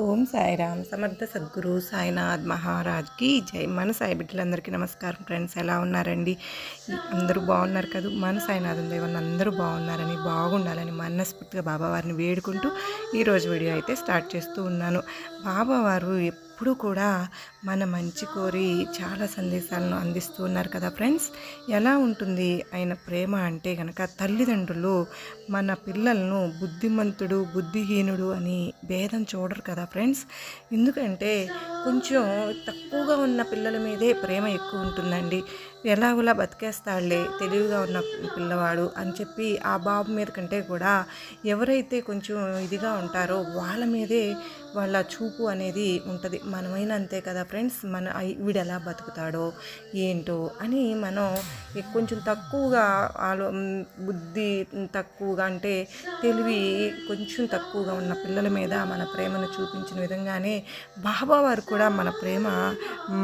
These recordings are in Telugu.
ఓం సాయిరామ్. సమర్థ సద్గురు సాయినాథ్ మహారాజ్కి జై. మన సాయి బిడ్డలందరికీ నమస్కారం ఫ్రెండ్స్. ఎలా ఉన్నారండి? అందరూ బాగున్నారు కదా? మన సాయినాథం దేవన్ అందరూ బాగున్నారని బాగుండాలని మనస్ఫూర్తిగా బాబావారిని వేడుకుంటూ ఈరోజు వీడియో అయితే స్టార్ట్ చేస్తూ ఉన్నాను. బాబావారు ఎప్పుడు కూడా మన మంచి కోరి చాలా సందేశాలను అందిస్తూ ఉన్నారు కదా ఫ్రెండ్స్? ఎలా ఉంటుంది ఆయన ప్రేమ అంటే కనుక తల్లిదండ్రులు మన పిల్లలను బుద్ధిమంతుడు బుద్ధిహీనుడు అని భేదం చూడరు కదా ఫ్రెండ్స్? ఎందుకంటే కొంచెం తక్కువగా ఉన్న పిల్లల మీదే ప్రేమ ఎక్కువ ఉంటుందండి. ఎలాగోలా బతికేస్తాడులే తెలివిగా ఉన్న పిల్లవాడు అని చెప్పి ఆ బాబు మీద కంటే కూడా ఎవరైతే కొంచెం ఇదిగా ఉంటారో వాళ్ళ మీదే వాళ్ళ చూపు అనేది ఉంటుంది. మనమైనా అంతే కదా ఫ్రెండ్స్? మన వీడు ఎలా బతుకుతాడో ఏంటో అని మనం కొంచెం తక్కువగా ఆలో బుద్ధి తక్కువగా అంటే తెలివి కొంచెం తక్కువగా ఉన్న పిల్లల మీద మన ప్రేమను చూపించిన విధంగానే బాబా వారు కూడా మన ప్రేమ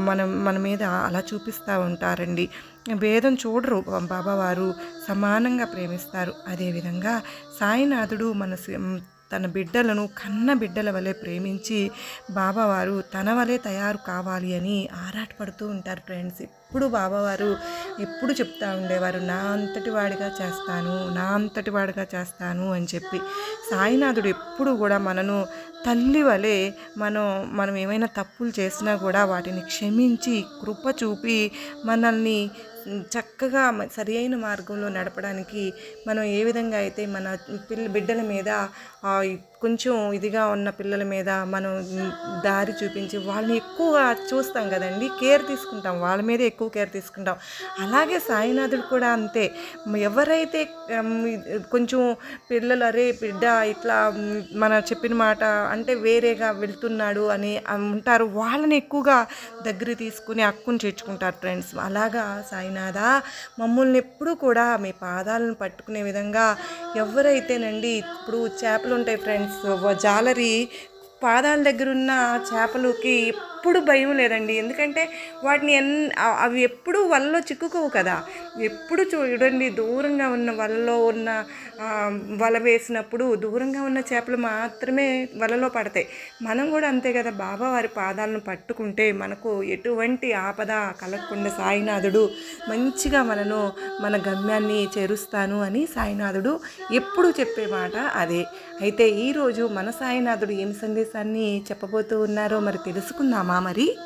మన మన మీద అలా చూపిస్తూ ఉంటారండి. భేదం చూడరు బాబావారు. సమానంగా ప్రేమిస్తారు. అదేవిధంగా సాయినాథుడు మన తన బిడ్డలను కన్న బిడ్డల వలె ప్రేమించి బాబావారు తన వలె తయారు కావాలి అని ఆరాటపడుతూ ఉంటారు ఫ్రెండ్స్. ఎప్పుడు బాబావారు ఎప్పుడు చెప్తా ఉండేవారు నా అంతటి వాడిగా చేస్తాను నా అంతటి వాడిగా చేస్తాను అని చెప్పి. సాయినాథుడు ఎప్పుడు కూడా మనను తల్లి వలె మనం మనం ఏమైనా తప్పులు చేసినా కూడా వాటిని క్షమించి కృప చూపి మనల్ని చక్కగా సరి అయిన మార్గంలో నడపడానికి మనం ఏ విధంగా అయితే మన పిల్ల బిడ్డల మీద కొంచెం ఇదిగా ఉన్న పిల్లల మీద మనం దారి చూపించి వాళ్ళని ఎక్కువగా చూస్తాం కదండి. కేర్ తీసుకుంటాం. వాళ్ళ మీద ఎక్కువ కేర్ తీసుకుంటాం. అలాగే సాయినాథుడు కూడా అంతే. ఎవరైతే కొంచెం పిల్లలు అరే బిడ్డ ఇట్లా మన చెప్పిన మాట అంటే వేరేగా వెళ్తున్నాడు అని ఉంటారు. వాళ్ళని ఎక్కువగా దగ్గర తీసుకుని అక్కును చేర్చుకుంటారు ఫ్రెండ్స్. అలాగా సాయినాథ మమ్మల్ని ఎప్పుడూ కూడా మీ పాదాలను పట్టుకునే విధంగా ఎవరైతేనండి ఇప్పుడు చేపలు ఉంటాయి ఫ్రెండ్స్. జాలరి పాదాల దగ్గర ఉన్న చేపలకి ఎప్పుడు భయం లేదండి. ఎందుకంటే వాటిని ఎన్ అవి ఎప్పుడు వలలో చిక్కుకోవు కదా. ఎప్పుడు చూడండి దూరంగా ఉన్న వలలో ఉన్న వల వేసినప్పుడు దూరంగా ఉన్న చేపలు మాత్రమే వలలో పడతాయి. మనం కూడా అంతే కదా బాబా వారి పాదాలను పట్టుకుంటే మనకు ఎటువంటి ఆపద కలగకుండా సాయినాథుడు మంచిగా మనను మన గమ్యాన్ని చేరుస్తాను అని సాయినాథుడు ఎప్పుడు చెప్పే మాట అదే. అయితే ఈరోజు మన సాయినాథుడు ఏం సందేశాన్ని చెప్పబోతూ ఉన్నారో మరి తెలుసుకుందాం తెలుసుకుందామా మరి?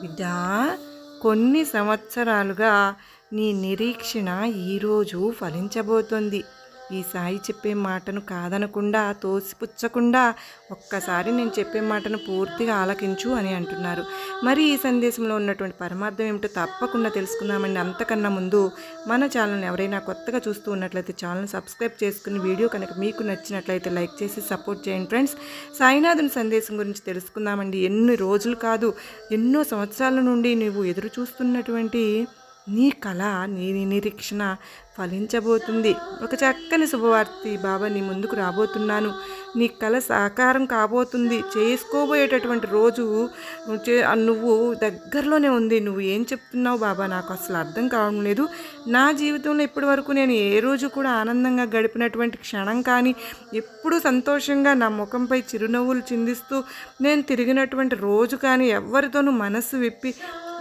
బిడ్డా కొన్ని సంవత్సరాలుగా నీ నిరీక్షణ ఈరోజు ఫలించబోతోంది. ఈ సాయి చెప్పే మాటను కాదనకుండా తోసిపుచ్చకుండా ఒక్కసారి నేను చెప్పే మాటను పూర్తిగా ఆలకించు అని అంటున్నారు. మరి ఈ సందేశంలో ఉన్నటువంటి పరమార్థం ఏమిటో తప్పకుండా తెలుసుకుందామండి. అంతకన్నా ముందు మన ఛానల్ని ఎవరైనా కొత్తగా చూస్తూ ఉన్నట్లయితే ఛానల్ సబ్స్క్రైబ్ చేసుకుని వీడియో కనుక మీకు నచ్చినట్లయితే లైక్ చేసి సపోర్ట్ చేయండి ఫ్రెండ్స్. సాయినాథుని సందేశం గురించి తెలుసుకుందామండి. ఎన్ని రోజులు కాదు ఎన్నో సంవత్సరాల నుండి నువ్వు ఎదురు చూస్తున్నటువంటి నీ కళ నీ నిరీక్షణ ఫలించబోతుంది. ఒక చక్కని శుభవార్తి బాబా నీ ముందుకు రాబోతున్నాను. నీ కళ సాకారం కాబోతుంది. చేసుకోబోయేటటువంటి రోజు చే- నువ్వు దగ్గరలోనే ఉంది. నువ్వు ఏం చెప్తున్నావు బాబా? నాకు అసలు అర్థం కావడం లేదు. నా జీవితంలో ఇప్పటి వరకు నేను ఏ రోజు కూడా ఆనందంగా గడిపినటువంటి క్షణం కానీ ఎప్పుడూ సంతోషంగా నా ముఖంపై చిరునవ్వులు చిందిస్తూ నేను తిరిగినటువంటి రోజు కానీ ఎవరితోనూ మనసు విప్పి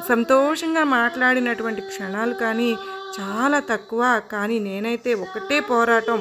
సంతోషంగా మాట్లాడినటువంటి క్షణాలు కానీ చాలా తక్కువ కానీ నేనైతే ఒకటే పోరాటం.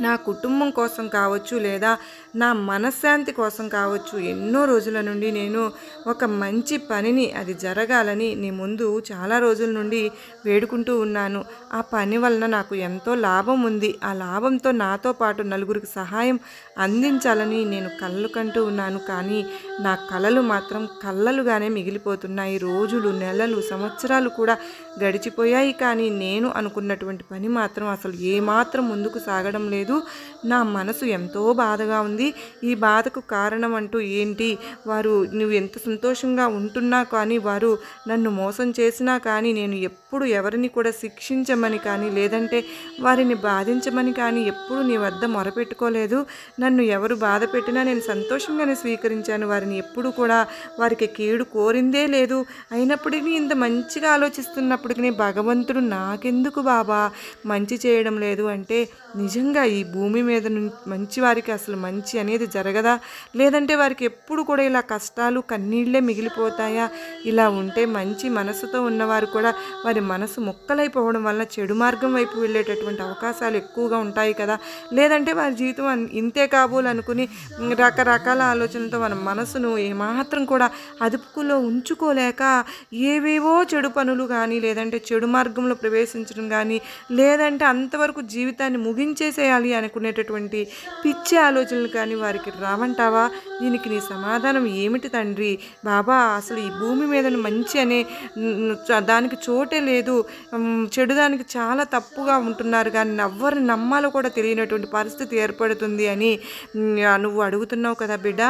నా కుటుంబం కోసం కావచ్చు లేదా నా మనశ్శాంతి కోసం కావచ్చు ఎన్నో రోజుల నుండి నేను ఒక మంచి పనిని అది జరగాలని నీ ముందు చాలా రోజుల నుండి వేడుకుంటూ ఉన్నాను. ఆ పని వలన నాకు ఎంతో లాభం ఉంది. ఆ లాభంతో నాతో పాటు నలుగురికి సహాయం అందించాలని నేను కళ్ళు కంటూ ఉన్నాను. కానీ నా కళలు మాత్రం కళ్ళలుగానే మిగిలిపోతున్నాయి. రోజులు నెలలు సంవత్సరాలు కూడా గడిచిపోయాయి. కానీ నేను అనుకున్నటువంటి పని మాత్రం అసలు ఏమాత్రం ముందుకు సాగడం లేదు. నా మనసు ఎంతో బాధగా ఉంది. ఈ బాధకు కారణం అంటూ ఏంటి? వారు నువ్వు ఎంత సంతోషంగా ఉంటున్నా కానీ వారు నన్ను మోసం చేసినా కానీ నేను ఎప్పుడు ఎవరిని కూడా శిక్షించమని కానీ లేదంటే వారిని బాధించమని కానీ ఎప్పుడు నీ వద్ద మొరపెట్టుకోలేదు. నన్ను ఎవరు బాధ పెట్టినా నేను సంతోషంగానే స్వీకరించాను. వారిని ఎప్పుడు కూడా వారికి కీడు కోరిందే లేదు. అయినప్పటికీ ఇంత మంచిగా ఆలోచిస్తున్నప్పటికీ భగవంతుడు నాకెందుకు బాబా? మంచి చేయడం లేదు అంటే నిజంగా ఈ భూమి మీద మంచి వారికి అసలు మంచి అనేది జరగదా? లేదంటే వారికి ఎప్పుడు కూడా ఇలా కష్టాలు కన్నీళ్ళే మిగిలిపోతాయా? ఇలా ఉంటే మంచి మనసుతో ఉన్నవారు కూడా వారి మనసు ముక్కలైపోవడం వల్ల చెడు మార్గం వైపు వెళ్ళేటటువంటి అవకాశాలు ఎక్కువగా ఉంటాయి కదా? లేదంటే వారి జీవితం ఇంతే కాబోలు అనుకుని రకరకాల ఆలోచనలతో మన మనసును ఏమాత్రం కూడా అదుపులో ఉంచుకోలేక ఏవేవో చెడు పనులు కానీ లేదంటే చెడు మార్గంలో ప్రవేశించడం కానీ లేదంటే అంతవరకు జీవితాన్ని ముగి ముగించేసేయాలి అనుకునేటటువంటి పిచ్చి ఆలోచనలు కానీ వారికి రావంటావా దీనికి నీ సమాధానం ఏమిటి తండ్రి? బాబా అసలు ఈ భూమి మీద మంచి అనే చ- దానికి చోటే లేదు. చెడుదానికి చెడు దానికి చాలా తప్పుగా ఉంటున్నారు కానీ ఎవ్వరు నమ్మాలో కూడా తెలియనటువంటి పరిస్థితి ఏర్పడుతుంది అని నువ్వు అడుగుతున్నావు కదా బిడ్డ.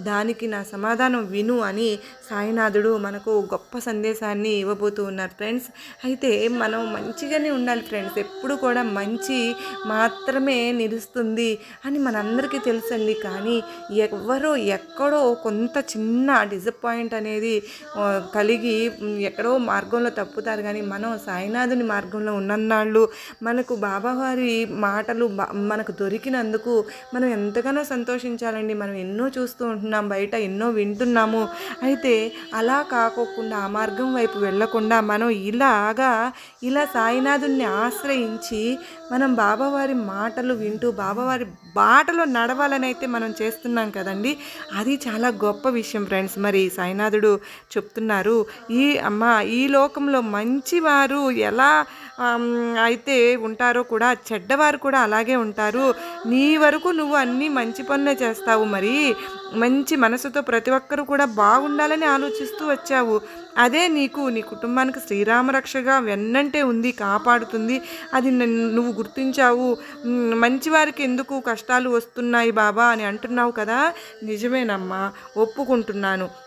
దానికి నా సమాధానం విను అని సాయినాథుడు మనకు గొప్ప సందేశాన్ని ఇవ్వబోతూ ఉన్నారు ఫ్రెండ్స్. అయితే మనం మంచిగానే ఉండాలి ఫ్రెండ్స్. ఎప్పుడు కూడా మంచి మా మాత్రమే నిలుస్తుంది అని మనందరికీ తెలుసండి. కానీ ఎవరో ఎక్కడో కొంత చిన్న డిసప్పాయింట్ అనేది కలిగి ఎక్కడో మార్గంలో తప్పుతారు. కానీ మనం సాయినాథుని మార్గంలో ఉన్నన్నాళ్ళు మనకు బాబావారి మాటలు మనకు దొరికినందుకు మనం ఎంతగానో సంతోషించాలండి. మనం ఎన్నో చూస్తూ ఉంటున్నాం బయట ఎన్నో వింటున్నాము. అయితే అలా కాకోకుండా ఆ మార్గం వైపు వెళ్ళకుండా మనం ఇలాగా ఇలా సాయినాథుని ఆశ్రయించి మనం బాబావారి మాటలు వింటూ బాబావారి బాటలో నడవాలని అయితే మనం చేస్తున్నాం కదండి. అది చాలా గొప్ప విషయం ఫ్రెండ్స్. మరి సాయినాథుడు చెప్తున్నారు ఈ అమ్మ ఈ లోకంలో మంచివారు ఎలా అయితే ఉంటారో కూడా చెడ్డవారు కూడా అలాగే ఉంటారు. నీ వరకు నువ్వు అన్నీ మంచి పనులే చేస్తావు మరి. మంచి మనసుతో ప్రతి ఒక్కరు కూడా బాగుండాలని ఆలోచిస్తూ వచ్చావు. అదే నీకు నీ కుటుంబానికి శ్రీరామరక్షగా వెన్నంటే ఉంది కాపాడుతుంది. అది నన్ను- నువ్వు గుర్తించావు. మంచివారికి ఎందుకు కష్టాలు వస్తున్నాయి బాబా అని అంటున్నావు కదా? నిజమేనమ్మా. ఒప్పుకుంటున్నాను.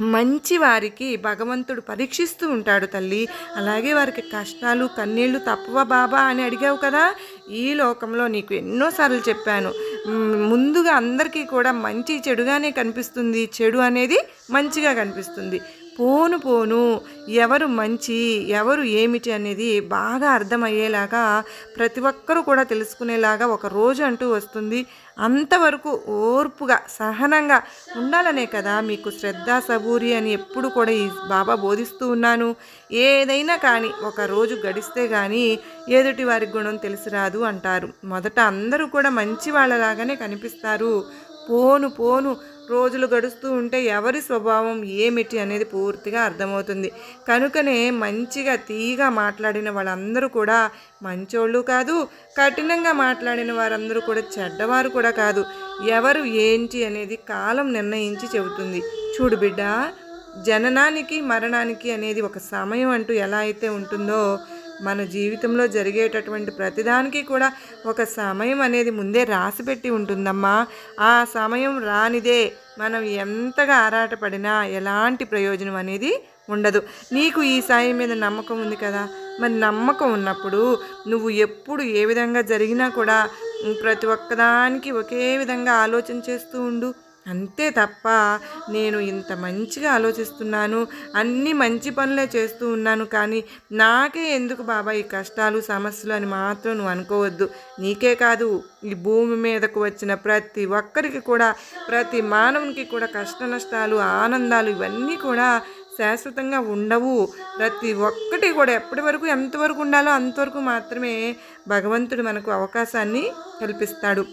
మంచి వారికి భగవంతుడు పరీక్షిస్తూ ఉంటాడు తల్లి. అలాగే వారికి కష్టాలు కన్నీళ్ళు తప్పవ బాబా అని అడిగావు కదా? ఈ లోకంలో నీకు ఎన్నోసార్లు చెప్పాను. ముందుగా అందరికీ కూడా మంచి చెడుగానే కనిపిస్తుంది. చెడు అనేది మంచిగా కనిపిస్తుంది. పోను పోను. ఎవరు మంచి ఎవరు ఏమిటి అనేది బాగా అర్థమయ్యేలాగా ప్రతి ఒక్కరూ కూడా తెలుసుకునేలాగా ఒక రోజు అంటూ వస్తుంది. అంతవరకు ఓర్పుగా సహనంగా ఉండాలనే కదా మీకు శ్రద్ధ సబూరి అని ఎప్పుడు కూడా ఈ బాబా బోధిస్తూ ఉన్నాను. ఏదైనా కానీ ఒక రోజు గడిస్తే కానీ ఎదుటి వారి గుణం తెలిసిరాదు అంటారు. మొదట అందరూ కూడా మంచి వాళ్ళలాగానే కనిపిస్తారు. పోను పోను రోజులు గడుస్తూ ఉంటే ఎవరి స్వభావం ఏమిటి అనేది పూర్తిగా అర్థమవుతుంది. కనుకనే మంచిగా తీగా మాట్లాడిన వాళ్ళందరూ కూడా మంచోళ్ళు కాదు కఠినంగా మాట్లాడిన వారందరూ కూడా చెడ్డవారు కూడా కాదు. ఎవరు ఏంటి అనేది కాలం నిర్ణయించి చెబుతుంది. చూడు బిడ్డ జననానికి మరణానికి అనేది ఒక సమయం అంటూ ఎలా అయితే ఉంటుందో మన జీవితంలో జరిగేటటువంటి ప్రతిదానికి కూడా ఒక సమయం అనేది ముందే రాసిపెట్టి ఉంటుందమ్మా. ఆ సమయం రానిదే మనం ఎంతగా ఆరాటపడినా ఎలాంటి ప్రయోజనం అనేది ఉండదు. నీకు ఈ సాయం మీద నమ్మకం ఉంది కదా? మరి నమ్మకం ఉన్నప్పుడు నువ్వు ఎప్పుడు ఏ విధంగా జరిగినా కూడా ప్రతి ఒక్కదానికి ఒకే విధంగా ఆలోచన చేస్తూ ఉండు. అంతే తప్ప నేను ఇంత మంచిగా ఆలోచిస్తున్నాను అన్ని మంచి పనులే చేస్తూ ఉన్నాను కానీ నాకే ఎందుకు బాబా ఈ కష్టాలు సమస్యలు అని మాత్రం నువ్వు అనుకోవద్దు. నీకే కాదు ఈ భూమి మీదకు వచ్చిన ప్రతి ఒక్కరికి కూడా ప్రతి మానవునికి కూడా కష్ట నష్టాలు ఆనందాలు ఇవన్నీ కూడా శాశ్వతంగా ఉండవు. ప్రతి ఒక్కటి కూడా ఎప్పటి వరకు ఎంతవరకు ఉండాలో అంతవరకు మాత్రమే భగవంతుడు మనకు అవకాశాన్ని కల్పిస్తాడు.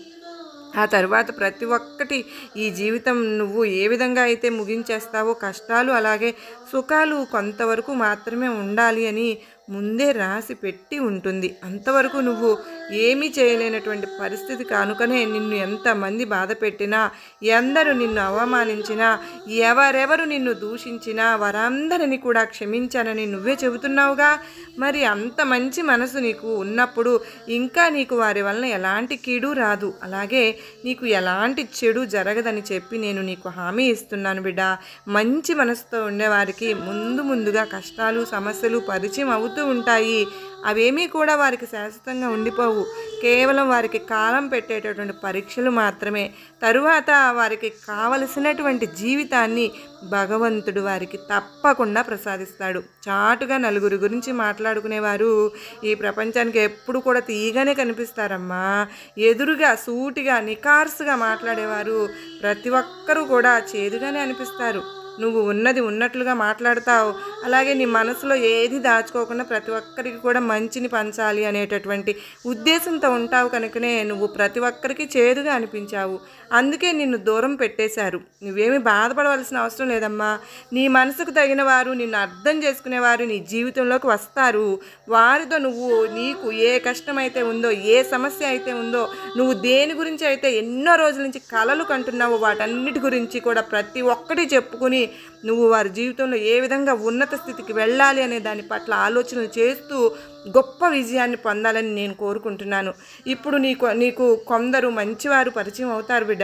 ఆ తర్వాత ప్రతి ఒక్కటి ఈ జీవితం నువ్వు ఏ విధంగా అయితే ముగించేస్తావో కష్టాలు అలాగే సుఖాలు కొంతవరకు మాత్రమే ఉండాలి అని ముందే రాసి పెట్టి ఉంటుంది. అంతవరకు నువ్వు ఏమీ చేయలేనటువంటి పరిస్థితి కానుకనే నిన్ను ఎంతమంది బాధ పెట్టినా ఎందరు నిన్ను అవమానించినా ఎవరెవరు నిన్ను దూషించినా వారందరిని కూడా క్షమించానని నువ్వే చెబుతున్నావుగా? మరి అంత మంచి మనసు నీకు ఉన్నప్పుడు ఇంకా నీకు వారి వలన ఎలాంటి కీడు రాదు. అలాగే నీకు ఎలాంటి చెడు జరగదని చెప్పి నేను నీకు హామీ ఇస్తున్నాను బిడ్డ. మంచి మనసుతో ఉండేవారికి ముందు ముందుగా కష్టాలు సమస్యలు పరిచయం అవుతూ ఉంటాయి. అవేమీ కూడా వారికి శాశ్వతంగా ఉండిపోవు. కేవలం వారికి కాలం పెట్టేటటువంటి పరీక్షలు మాత్రమే. తరువాత వారికి కావలసినటువంటి జీవితాన్ని భగవంతుడు వారికి తప్పకుండా ప్రసాదిస్తాడు. చాటుగా నలుగురి గురించి మాట్లాడుకునేవారు. ఈ ప్రపంచానికి ఎప్పుడు కూడా తీయగానే కనిపిస్తారమ్మా. ఎదురుగా సూటిగా నికార్సుగా మాట్లాడేవారు. ప్రతి ఒక్కరూ కూడా చేదుగానే అనిపిస్తారు. నువ్వు ఉన్నది ఉన్నట్లుగా మాట్లాడతావు. అలాగే నీ మనసులో ఏది దాచుకోకుండా ప్రతి ఒక్కరికి కూడా మంచిని పంచాలి అనేటటువంటి ఉద్దేశంతో ఉంటావు కనుకనే నువ్వు ప్రతి ఒక్కరికి చేదుగా అనిపించావు. అందుకే నిన్ను దూరం పెట్టేశారు. నువ్వేమి బాధపడవలసిన అవసరం లేదమ్మా. నీ మనసుకు తగిన వారు నిన్ను అర్థం చేసుకునేవారు నీ జీవితంలోకి వస్తారు. వారితో నువ్వు నీకు ఏ కష్టమైతే ఉందో ఏ సమస్య అయితే ఉందో నువ్వు దేని గురించి అయితే ఎన్నో రోజుల నుంచి కలలు కంటున్నావో వాటన్నిటి గురించి కూడా ప్రతి ఒక్కటి చెప్పుకుని నువ్వు వారి జీవితంలో ఏ విధంగా ఉన్నత స్థితికి వెళ్ళాలి అనే దాని పట్ల ఆలోచనలు చేస్తూ గొప్ప విజయాన్ని పొందాలని నేను కోరుకుంటున్నాను. ఇప్పుడు నీకు నీకు కొందరు మంచివారు పరిచయం అవుతారు బిడ్డ.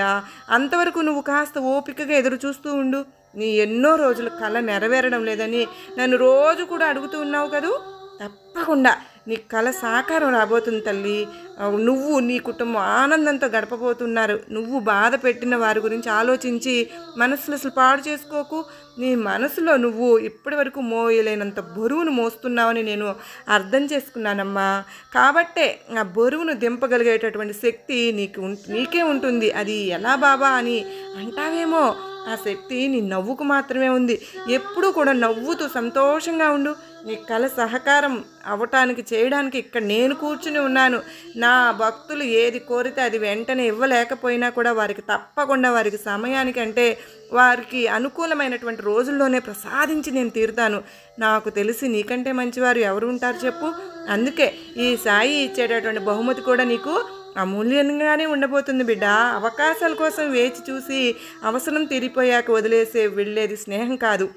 అంతవరకు నువ్వు కాస్త ఓపికగా ఎదురు చూస్తూ ఉండు. నీ ఎన్నో రోజులు కళ నెరవేరడం లేదని నన్ను రోజు కూడా అడుగుతూ ఉన్నావు కదూ? తప్పకుండా. నీ కళ సాకారం రాబోతుంది తల్లి. నువ్వు నీ కుటుంబం ఆనందంతో గడపబోతున్నారు. నువ్వు బాధ పెట్టిన వారి గురించి ఆలోచించి మనసులు అసలు పాడు చేసుకోకు. నీ మనసులో నువ్వు ఇప్పటి వరకు మోయలేనంత బరువును మోస్తున్నావని నేను అర్థం చేసుకున్నానమ్మా. కాబట్టే ఆ బరువును దింపగలిగేటటువంటి శక్తి నీకు ఉం- నీకే ఉంటుంది. అది ఎలా బాబా అని అంటావేమో ఆ శక్తి నీ నవ్వుకు మాత్రమే ఉంది. ఎప్పుడూ కూడా నవ్వుతూ సంతోషంగా ఉండు. నీ కళ సహకారం అవటానికి చేయడానికి ఇక్కడ నేను కూర్చుని ఉన్నాను. నా భక్తులు ఏది కోరితే అది వెంటనే ఇవ్వలేకపోయినా కూడా వారికి తప్పకుండా వారికి సమయానికి అంటే వారికి అనుకూలమైనటువంటి రోజుల్లోనే ప్రసాదించి నేను తీరుతాను. నాకు తెలిసి నీకంటే మంచివారు ఎవరు ఉంటారు చెప్పు. అందుకే ఈ సాయి ఇచ్చేటటువంటి బహుమతి కూడా నీకు అమూల్యంగానే ఉండబోతుంది బిడ్డ. అవకాశాల కోసం వేచి చూసి అవసరం తీరిపోయాక వదిలేసే వెళ్ళేది స్నేహం కాదు.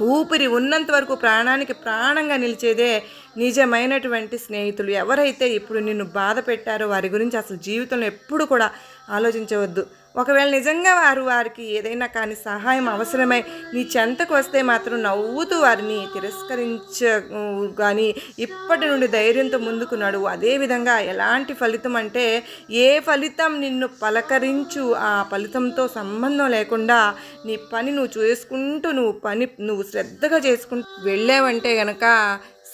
ఊపిరి ఉన్నంత వరకు ప్రాణానికి ప్రాణంగా నిలిచేదే నిజమైనటువంటి స్నేహితులు. ఎవరైతే ఇప్పుడు నిన్ను బాధ పెట్టారో వారి గురించి అసలు జీవితంలో ఎప్పుడు కూడా ఆలోచించవద్దు. ఒకవేళ నిజంగా వారు వారికి ఏదైనా కానీ సహాయం అవసరమై నీ చెంతకు వస్తే మాత్రం నవ్వుతూ వారిని తిరస్కరించ కానీ ఇప్పటి నుండి ధైర్యంతో ముందుకు నడువు అదేవిధంగా ఎలాంటి ఫలితం అంటే ఏ ఫలితం నిన్ను పలకరించు ఆ ఫలితంతో సంబంధం లేకుండా నీ పని నువ్వు చేసుకుంటూ నువ్వు పని నువ్వు శ్రద్ధగా చేసుకుంటూ వెళ్ళావంటే గనక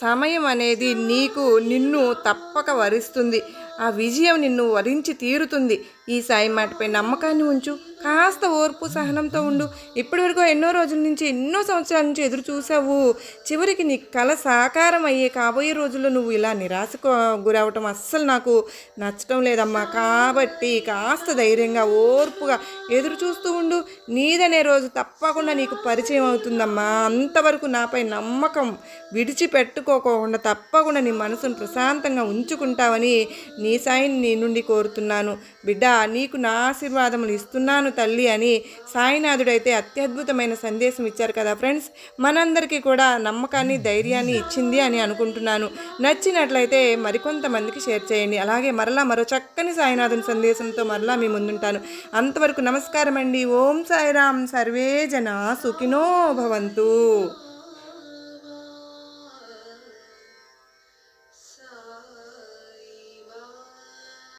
సమయం అనేది నీకు నిన్ను తప్పక వరిస్తుంది. ఆ విజయం నిన్ను వరించి తీరుతుంది. ఈ సాయి మాటపై నమ్మకాన్ని ఉంచు. కాస్త ఓర్పు సహనంతో ఉండు. ఇప్పటివరకు ఎన్నో రోజుల నుంచి ఎన్నో సంవత్సరాల నుంచి ఎదురు చూసావు చివరికి నీ కళ సాకారం అయ్యే కాబోయే రోజుల్లో నువ్వు ఇలా నిరాశకు గురవటం అస్సలు నాకు నచ్చటం లేదమ్మా. కాబట్టి కాస్త ధైర్యంగా ఓర్పుగా ఎదురు చూస్తూ ఉండు. నీదనే రోజు తప్పకుండా నీకు పరిచయం అవుతుందమ్మా. అంతవరకు నాపై నమ్మకం విడిచిపెట్టుకోకుండా తప్పకుండా నీ మనసును ప్రశాంతంగా ఉంచుకుంటావని నీ సాయిని నీ నుండి కోరుతున్నాను. బిడ్డ నీకు నా ఆశీర్వాదములు ఇస్తున్నాను తల్లి అని సాయినాథుడైతే అత్యద్భుతమైన సందేశం ఇచ్చారు కదా ఫ్రెండ్స్. మనందరికీ కూడా నమ్మకాన్ని ధైర్యాన్ని ఇచ్చింది అని అనుకుంటున్నాను. నచ్చినట్లయితే మరికొంతమందికి షేర్ చేయండి. అలాగే మరలా మరో చక్కని సాయినాథుని సందేశంతో మరలా మీ ముందుంటాను. అంతవరకు నమస్కారం అండి ఓం సాయిరామ్. సర్వే జన సుఖినో భవంతు.